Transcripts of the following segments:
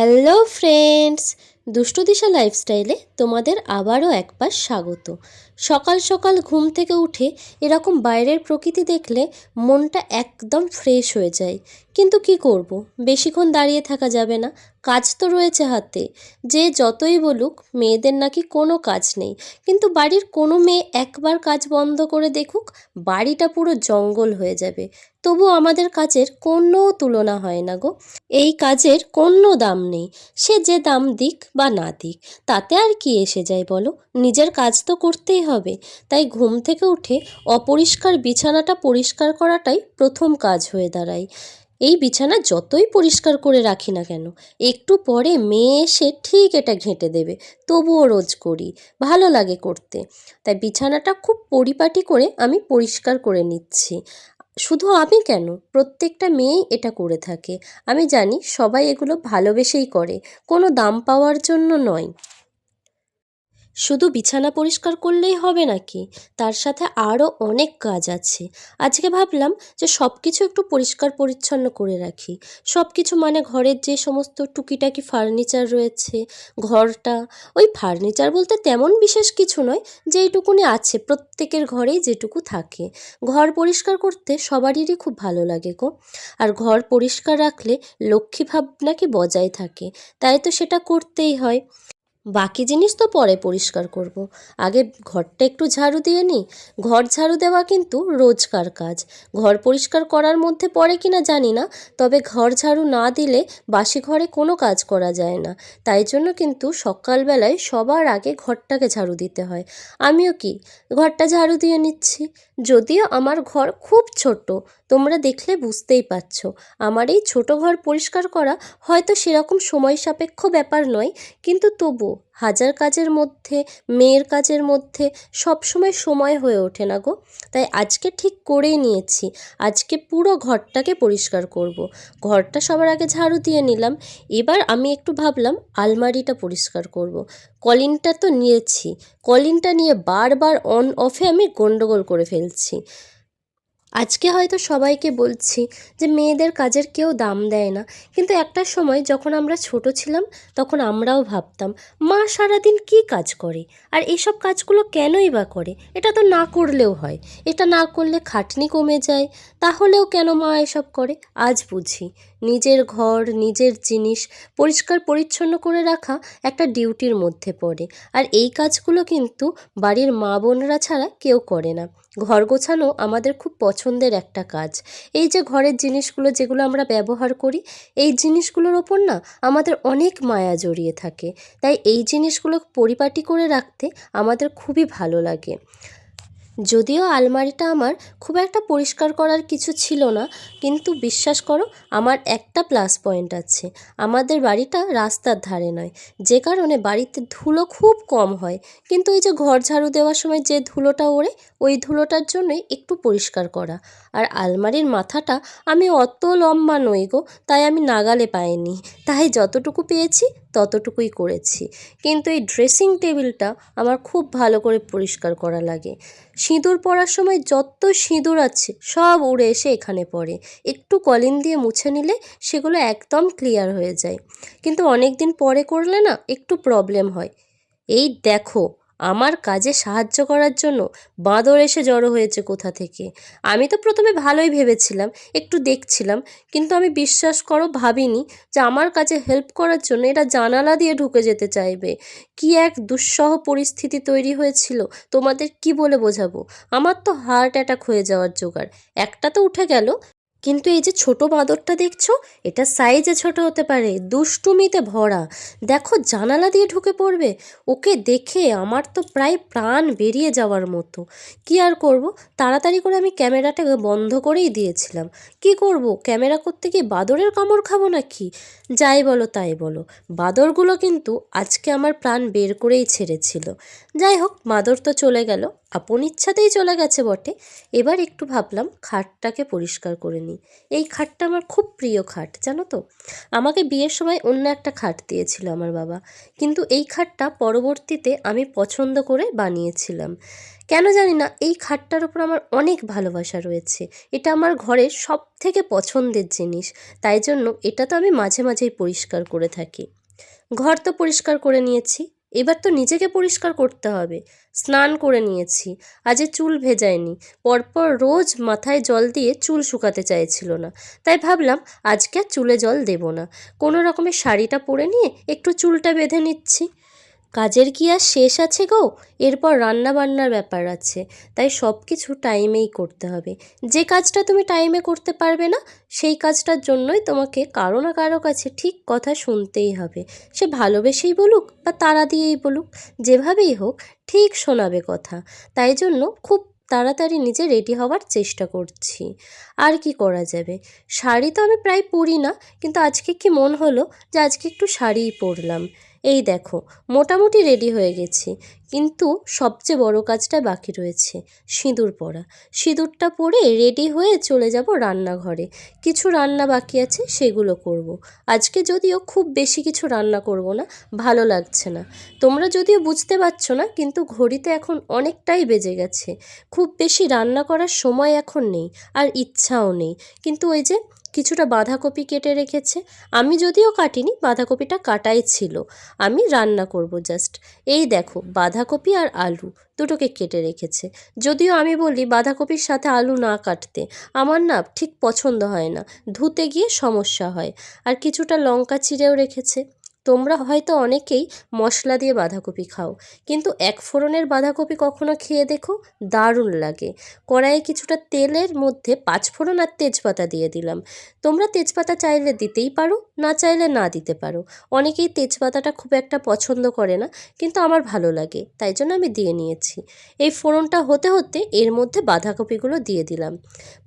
Hello friends, দুষ্টু দিশা লাইফস্টাইলে তোমাদের আবারও একবার স্বাগত। সকাল সকাল ঘুম থেকে উঠে এরকম বাইরের প্রকৃতি দেখলে মনটা একদম ফ্রেশ হয়ে যায়। কিন্তু কি করব? বেশিক্ষণ দাঁড়িয়ে থাকা যাবে না। কাজ তো রয়েছে হাতে। যে যতই বলুক, মেয়েদের নাকি কোনো কাজ নেই। কিন্তু বাড়ির কোনো মেয়ে একবার কাজ বন্ধ করে দেখুক, বাড়িটা পুরো জঙ্গল হয়ে যাবে। তবু আমাদের কাজের কোনো তুলনা হয় না গো। এই কাজের কোনো দাম নেই। সে যে দাম দিক বা না দিক, তাতে আর কি এসে যায় বলো? নিজের কাজ তো করতেই হবে। তাই ঘুম থেকে উঠে অপরিষ্কার বিছানাটা পরিষ্কার করাটাই প্রথম কাজ হয়ে দাঁড়ায়। এই বিছানা যতই পরিষ্কার করে রাখি না কেন, একটু পরে মেয়ে এসে ঠিক এটা ঘেঁটে দেবে, তবুও রোজ করি, ভালো লাগে করতে। তাই বিছানাটা খুব পরিপাটি করে আমি পরিষ্কার করে নিচ্ছি। শুধু আমি কেন? প্রত্যেকটা মেয়েই এটা করে থাকে। আমি জানি সবাই এগুলো ভালোবেসেই করে, কোনো দাম পাওয়ার জন্য নয়। শুধু বিছানা পরিষ্কার করলেই হবে নাকি? তার সাথে আরও অনেক কাজ আছে। আজকে ভাবলাম যে সব কিছু একটু পরিষ্কার পরিচ্ছন্ন করে রাখি। সব কিছু মানে ঘরের যে সমস্ত টুকিটাকি ফার্নিচার রয়েছে, ঘরটা, ওই ফার্নিচার বলতে তেমন বিশেষ কিছু নয় যেইটুকুনি আছে প্রত্যেকের ঘরেই যেটুকু থাকে। ঘর পরিষ্কার করতে সবারই খুব ভালো লাগে গো। আর ঘর পরিষ্কার রাখলে লক্ষ্মী ভাব নাকি বজায় থাকে। তাই তো সেটা করতেই হয়। বাকি জিনিস তো পরে পরিষ্কার করব। আগে ঘরটা একটু ঝাড়ু দিয়ে নিই। ঘর ঝাড়ু দেওয়া কিন্তু রোজকার কাজ। ঘর পরিষ্কার করার মধ্যে পড়ে কি না জানি না, তবে ঘর ঝাড়ু না দিলে বাসি ঘরে কোনো কাজ করা যায় না। তাই জন্য কিন্তু সকালবেলায় সবার আগে ঘরটাকে ঝাড়ু দিতে হয়। আমিও কি, ঘরটা ঝাড়ু দিয়ে নিচ্ছি। যদিও আমার ঘর খুব ছোট, তোমরা দেখলে বুঝতেই পারছ। আমার এই ছোট ঘর পরিষ্কার করা হয়তো সেরকম সময় সাপেক্ষ ব্যাপার নয়, কিন্তু তবু হাজার কাজের মধ্যে, মেয়ের কাজের মধ্যে সবসময় সময় হয়ে ওঠে না গো। তাই আজকে ঠিক করেই নিয়েছি। আজকে পুরো ঘরটাকে পরিষ্কার করব। ঘরটা সবার আগে ঝাড়ু দিয়ে নিলাম। এবার আমি একটু ভাবলাম আলমারিটা পরিষ্কার করব। কলিনটা তো নিয়েছি। কলিনটা নিয়ে বারবার অন অফে আমি গন্ডগোল করে ফেলছি। আজকে হয়তো সবাইকে বলছি যে মেয়েদের কাজের কেউ দাম দেয় না। কিন্তু একটা সময় যখন আমরা ছোট ছিলাম, তখন আমরাও ভাবতাম, মা সারাদিন কী কাজ করে? আর এইসব কাজগুলো কেনই বা করে? এটা তো না করলেও হয়। এটা না করলে খাটনি কমে যায়। তাহলেও কেন মা এসব করে? আজ বুঝি। নিজের ঘর, নিজের জিনিস পরিষ্কার পরিচ্ছন্ন করে রাখা একটা ডিউটির মধ্যে পড়ে। আর এই কাজগুলো কিন্তু বাড়ির মা বোনরা ছাড়া কেউ করে না। ঘর গোছানো আমাদের খুব পছন্দের একটা কাজ। এই যে ঘরের জিনিসগুলো যেগুলো আমরা ব্যবহার করি, এই জিনিসগুলোর ওপর না আমাদের অনেক মায়া জড়িয়ে থাকে। তাই এই জিনিসগুলো পরিপাটি করে রাখতে আমাদের খুবই ভালো লাগে। যদিও আলমারিটা আমার খুব একটা পরিষ্কার করার কিছু ছিল না, কিন্তু বিশ্বাস করো, আমার একটা প্লাস পয়েন্ট আছে। আমাদের বাড়িটা রাস্তার ধারে নয়। যে কারণে বাড়িতে ধুলো খুব কম হয়। কিন্তু ওই যে ঘর ঝাড়ু দেওয়ার সময় যে ধুলোটা ওড়ে, ওই ধুলোটার জন্যই একটু পরিষ্কার করা। আর আলমারির মাথাটা আমি অত লম্বা নই গো, তাই আমি নাগালে পাইনি। তাই যতটুকু পেয়েছি ততটুকুই করেছি। কিন্তু এই ড্রেসিং টেবিলটা আমার খুব ভালো করে পরিষ্কার করা লাগে। সিঁদুর পরার সময় যত সিঁদুর আছে সব উড়ে এসে এখানে পড়ে। একটু কলিন দিয়ে মুছে নিলে সেগুলো একদম ক্লিয়ার হয়ে যায়। কিন্তু অনেক দিন পরে করলে না একটু প্রবলেম হয়। এই দেখো আমার কাজে সাহায্য করার জন্য বাঁদর এসে জড়ো হয়েছে কোথা থেকে? আমি তো প্রথমে ভালোই ভেবেছিলাম, একটু দেখছিলাম, কিন্তু আমি বিশ্বাস করো ভাবিনি যে আমার কাজে হেল্প করার জন্য এটা জানালা দিয়ে ঢুকে যেতে চাইবে। কি এক দুঃসহ পরিস্থিতি তৈরি হয়েছিল, তোমাদের কি বলে বোঝাবো? আমার তো হার্ট অ্যাটাক হয়ে যাওয়ার জোগাড়। একটা তো উঠে গেল। কিন্তু এই যে ছোট বাঁদরটা দেখছ, এটা সাইজে ছোট হতে পারে, দুষ্টুমিতে ভরা। দেখো, জানালা দিয়ে ঢুকে পড়বে। ওকে দেখে আমার তো প্রায় প্রাণ বেরিয়ে যাওয়ার মতো। কি আর করব? তাড়াতাড়ি করে আমি ক্যামেরাটা বন্ধ করেই দিয়েছিলাম। কি করব? ক্যামেরা করতে গিয়ে বাঁদরের কামড় খাব নাকি? যাই বলো, তাই বলো। বাঁদরগুলো কিন্তু আজকে আমার প্রাণ বের করেই ছেড়েছিল। যাই হোক, বাঁদর তো চলে গেল। আপন ইচ্ছাতেই চলে গেছে বটে। এবার একটু ভাবলাম খাটটাকে পরিষ্কার করে নিই। এই খাটটা আমার খুব প্রিয় খাট, জানো তো? আমাকে বিয়ের সময় অন্য একটা খাট দিয়েছিল আমার বাবা। কিন্তু এই খাটটা পরবর্তীতে আমি পছন্দ করে বানিয়েছিলাম। কেন জানি না, এই খাটটার উপর আমার অনেক ভালোবাসা রয়েছে। এটা আমার ঘরের সব থেকে পছন্দের জিনিস। তাই জন্য এটা তো আমি মাঝে মাঝেই পরিষ্কার করে থাকি। ঘর তো পরিষ্কার করে নিয়েছি। এবার তো নিজেকে পরিষ্কার করতে হবে। স্নান করে নিয়েছি, আজে চুল ভেজায়নি। পরপর রোজ মাথায় জল দিয়ে চুল শুকাতে চাইছিল না। তাই ভাবলাম, আজকে আর চুলে জল দেব না। কোনো রকমের শাড়িটা পরে নিয়ে একটু চুলটা বেঁধে নিচ্ছি। কাজের কি আর শেষ আছে গো? এরপর রান্না বান্নার ব্যাপার আছে। তাই সব কিছু টাইমেই করতে হবে। যে কাজটা তুমি টাইমে করতে পারবে না, সেই কাজটার জন্যই তোমাকে কারও না কারও কাছে ঠিক কথা শুনতেই হবে। সে ভালোবেসেই বলুক বা তারা দিয়েই বলুক, যেভাবেই হোক, ঠিক শোনাবে কথা। তাই জন্য খুব তাড়াতাড়ি নিজে রেডি হওয়ার চেষ্টা করছি। আর কি করা যাবে? শাড়ি তো আমি প্রায় পরি না, কিন্তু আজকে কি মন হলো যে আজকে একটু শাড়িই পরলাম। এই দেখো, মোটামুটি রেডি হয়ে গেছি। কিন্তু সবচেয়ে বড় কাজটা বাকি রয়েছে, সিঁদুর পরা। সিঁদুরটা পরে রেডি হয়ে চলে যাব রান্নাঘরে। কিছু রান্না বাকি আছে, সেগুলো করব। আজকে যদিও খুব বেশি কিছু রান্না করব না, ভালো লাগছে না। তোমরা যদিও বুঝতে পারছ না, কিন্তু ঘড়িতে এখন অনেকটাই বেজে গেছে। খুব বেশি রান্না করার সময় এখন নেই, আর ইচ্ছাও নেই। কিন্তু ওই যে কিছুটা বাঁধাকপি কেটে রেখেছে। আমি যদিও কাটিনি, বাঁধাকপিটা কাটাই ছিল। আমি রান্না করব জাস্ট এই দেখো, বাঁধাকপি আর আলু দুটোকে কেটে রেখেছে। যদিও আমি বলি বাঁধাকপির সাথে আলু না কাটতে, আমার না ঠিক পছন্দ হয় না। ধুতে গিয়ে সমস্যা হয়। আর কিছুটা লঙ্কা চিড়েও রেখেছে। তোমরা হয়তো অনেকেই মশলা দিয়ে বাঁধাকপি খাও, কিন্তু এক ফোড়নের বাঁধাকপি কখনো খেয়ে দেখো দারুণ লাগে। কড়াইয়ে কিছুটা তেলের মধ্যে পাঁচ ফোড়ন আর তেজপাতা দিয়ে দিলাম। তোমরা তেজপাতা চাইলে দিতেই পারো, না চাইলে না দিতে পারো। অনেকেই তেজপাতাটা খুব একটা পছন্দ করে না, কিন্তু আমার ভালো লাগে, তাই জন্য আমি দিয়ে নিয়েছি। এই ফোড়নটা হতে হতে এর মধ্যে বাঁধাকপিগুলো দিয়ে দিলাম।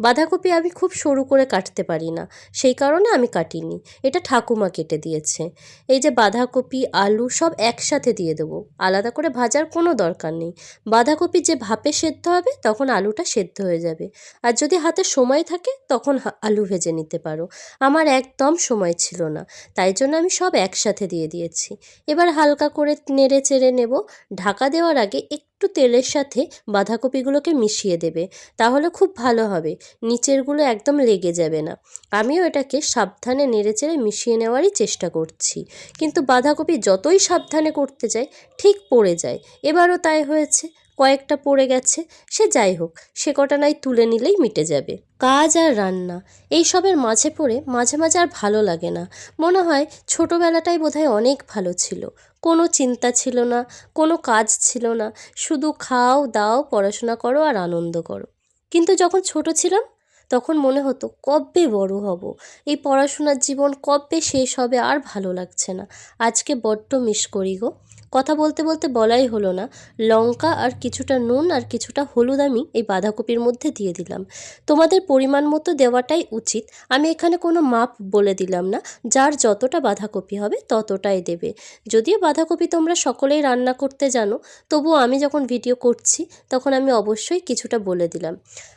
বাঁধাকপি আমি খুব সরু করে কাটতে পারি না, সেই কারণে আমি কাটিনি। এটা ঠাকুমা কেটে দিয়েছে। এই যে বাঁধাকপি, আলু সব একসাথে দিয়ে দেবো। আলাদা করে ভাজার কোনো দরকার নেই। বাঁধাকপি যে ভাপে সেদ্ধ হবে, তখন আলুটা সেদ্ধ হয়ে যাবে। আর যদি হাতে সময় থাকে, তখন আলু ভেজে নিতে পারো। আমার একদম সময় ছিল না, তাই জন্য আমি সব একসাথে দিয়ে দিয়েছি। এবার হালকা করে নেড়ে চেড়ে নেব। ঢাকা দেওয়ার আগে একটু তেলের সাথে বাঁধাকপিগুলোকে মিশিয়ে দেবে, তাহলে খুব ভালো হবে। নিচেরগুলো একদম লেগে যাবে না। আমিও এটাকে সাবধানে নেড়ে চেড়ে মিশিয়ে নেওয়ারই চেষ্টা করছি। কিন্তু বাঁধাকপি যতই সাবধানে করতে যায়, ঠিক পড়ে যায়। এবারও তাই হয়েছে, কয়েকটা পড়ে গেছে, সে যাই হোক, সে কটা নয় তুলে নিলেই মিটে যাবে। কাজ আর রান্না এই সবের মাঝে পড়ে মাঝে মাঝে আর ভালো লাগে না। মনে হয় ছোটোবেলাটাই বোধহয় অনেক ভালো ছিল। কোনো চিন্তা ছিল না, কোনো কাজ ছিল না, শুধু খাও, দাও, পড়াশোনা করো আর আনন্দ করো। কিন্তু যখন ছোট ছিলাম তখন মনে হতো, কবে বড় হব? এই পড়াশোনার জীবন কবে শেষ হবে আর ভালো লাগছে না। আজকে বড্ড মিস করি গো। কথা বলতে বলতে বলাই হলো না। লঙ্কা আর কিছুটা নুন আর কিছুটা হলুদ আমি এই বাঁধাকপির মধ্যে দিয়ে দিলাম। তোমাদের পরিমাণ মতো দেওয়াটাই উচিত। আমি এখানে কোনো মাপ বলে দিলাম না। যার যতটা বাঁধাকপি হবে ততটাই দেবে। যদিও বাঁধাকপি তোমরা সকলেই রান্না করতে জানো তবুও আমি যখন ভিডিও করছি তখন আমি অবশ্যই কিছুটা বলে দিলাম।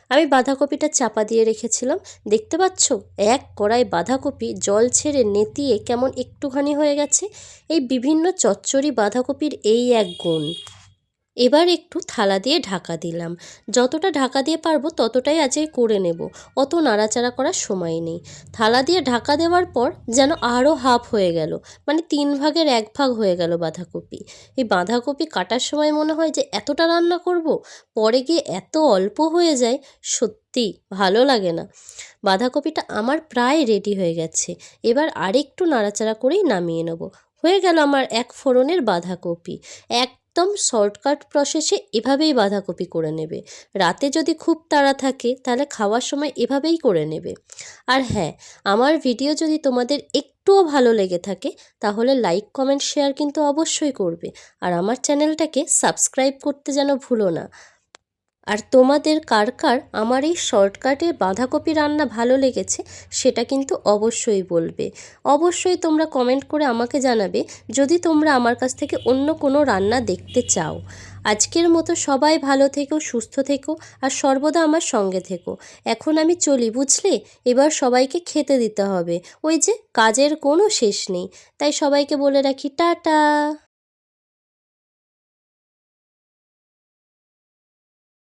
আমি বাঁধাকপিটা চাপা দিয়ে রেখেছিলাম। দেখতে পাচ্ছ? এক কড়াই বাঁধাকপি জল ছেড়ে নেতিয়ে কেমন একটুখানি হয়ে গেছে। এই বিভিন্ন চচ্চড়ি বাঁধাকপির এই এক গুণ। এবার একটু থালা দিয়ে ঢাকা দিলাম। যতটা ঢাকা দিয়ে পারব ততটাই আজকে করে নেব, অত নাড়াচাড়া করার সময় নেই। থালা দিয়ে ঢাকা দেওয়ার পর যেন আরও হাফ হয়ে গেল মানে তিন ভাগের এক ভাগ হয়ে গেল বাঁধাকপি। এই বাঁধাকপি কাটার সময় মনে হয় যে এতটা রান্না করব, পরে গিয়ে এত অল্প হয়ে যায়, সত্যি ভালো লাগে না। বাঁধাকপিটা আমার প্রায় রেডি হয়ে গেছে, এবার আরেকটু নাড়াচাড়া করেই নামিয়ে নেব। হয়ে গেল আমার এক ফোড়নের বাঁধাকপি। একদম শর্টকাট প্রসেসে এভাবেই বাঁধাকপি করে নেবে। রাতে যদি খুব তাড়া থাকে, তাহলে খাওয়ার সময় এভাবেই করে নেবে। আর হ্যাঁ আমার ভিডিও যদি তোমাদের একটুও ভালো লেগে থাকে, তাহলে লাইক কমেন্ট শেয়ার কিন্তু অবশ্যই করবে। আর আমার চ্যানেলটাকে সাবস্ক্রাইব করতে যেন ভুলো না। আর তোমাদের কার কার আমার এই শর্টকাটে বাঁধাকপি রান্না ভালো লেগেছে সেটা কিন্তু অবশ্যই বলবে। অবশ্যই তোমরা কমেন্ট করে আমাকে জানাবে যদি তোমরা আমার কাছ থেকে অন্য কোনো রান্না দেখতে চাও। আজকের মতো সবাই ভালো থেকো, সুস্থ থেকো আর সর্বদা আমার সঙ্গে থেকো। এখন আমি চলি বুঝলে? এবার সবাইকে খেতে দিতে হবে। ওই যে কাজের কোনো শেষ নেই। তাই সবাইকে বলে রাখি, টাটা।